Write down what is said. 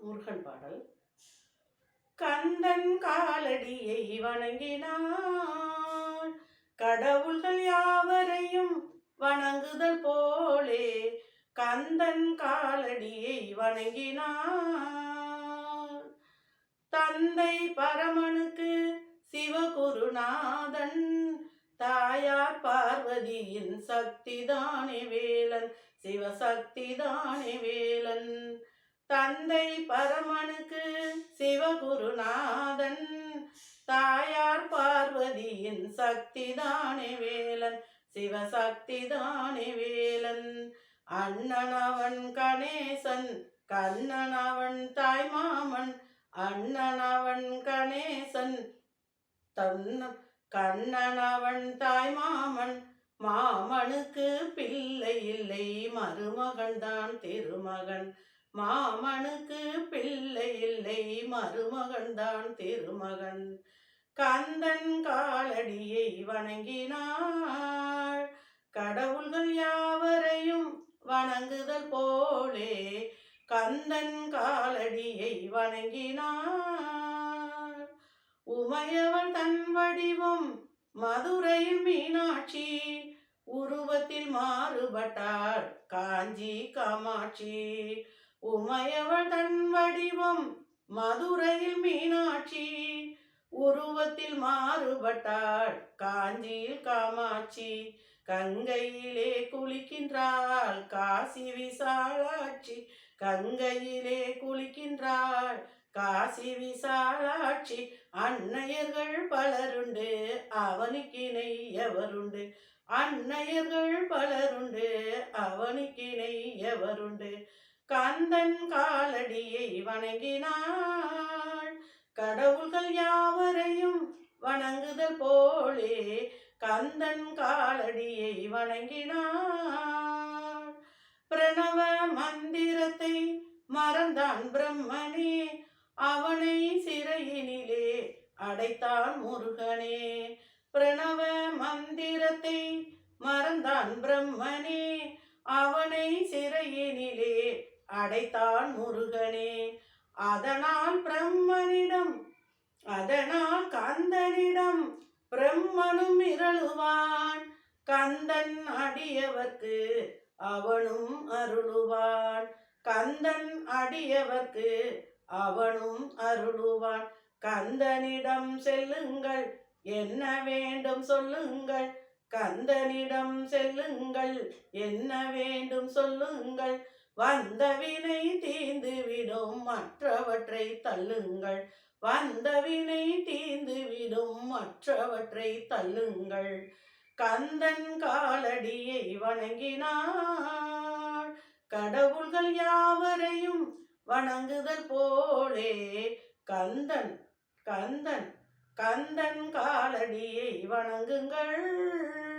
முருகன் பாடல். கந்தன் காலடியை வணங்கினாள் கடவுள்கள் யாவரையும் வணங்குதல் போலே கந்தன் காலடியை வணங்கினாள் தந்தை பரமனுக்கு சிவகுருநாதன் தாயார் பார்வதியின் சக்திதானே வேலன் சிவசக்திதானே வேலன். தந்தை பரமனுக்கு சிவகுருநாதன் தாயார் பார்வதியின் சக்திதானே வேலன் சிவசக்திதானே வேலன். அண்ணனவன் கணேசன் கண்ணனவன் தாய்மாமன் அண்ணனவன் கணேசன் தன் கண்ணனவன் தாய்மாமன். மாமனுக்கு பிள்ளை இல்லை மருமகன் தான் திருமகன். மாமனுக்கு பிள்ளை இல்லை மருமகன்தான் திருமகன். கந்தன் காலடியை வணங்கினாள். கடவுள்கள் யாவரையும் வணங்குதல் போலே கந்தன் காலடியை வணங்கினாள். உமையவள் தன் வடிவம் மதுரையில் மீனாட்சி உருவத்தில் மாறுபட்டாள் காஞ்சி காமாட்சி. உமையவள் தன் வடிவம் மதுரையில் மீனாட்சி உருவத்தில் மாறுபட்டாள் காஞ்சியில் காமாட்சி கங்கையிலே குளிக்கின்றாள் காசி விசாலாட்சி கங்கையிலே குளிக்கின்றாள் காசி விசாலாட்சி. அன்னையர்கள் பலருண்டு அவனுக்கிணை எவருண்டு? அன்னையர்கள் பலருண்டு அவனுக்கிணை எவருண்டு? கந்தன் காலடியை வணங்கினாள். கடவுள்கள் யாவரையும் வணங்குதல் போலே கந்தன் காலடியை வணங்கினாள். பிரணவ மந்திரத்தை மறந்தான் பிரம்மனே அவனை சிறையினிலே அடைத்தான் முருகனே. பிரணவ மந்திரத்தை மறந்தான் பிரம்மனே அடைத்தான் முருகனே. அதனால் பிரம்மனிடம் அதனால் கந்தனிடம் பிரம்மனும் இரளுவான் கந்தன் அடியவர்க்கு அவனும் அருளுவான். கந்தன் அடியவர்க்கு அவனும் அருளுவான். கந்தனிடம் செல்லுங்கள் என்ன வேண்டும் சொல்லுங்கள். கந்தனிடம் செல்லுங்கள் என்ன வேண்டும் சொல்லுங்கள். வந்த வினை தீந்து விடும் மற்றவற்றை தள்ளுங்கள். வந்த வினை தீந்து விடும் மற்றவற்றை தள்ளுங்கள். கந்தன் காலடியை வணங்கினாள். கடவுள்கள் யாவரையும் வணங்குதல் போலே. கந்தன் கந்தன் கந்தன் காலடியை வணங்குங்கள்.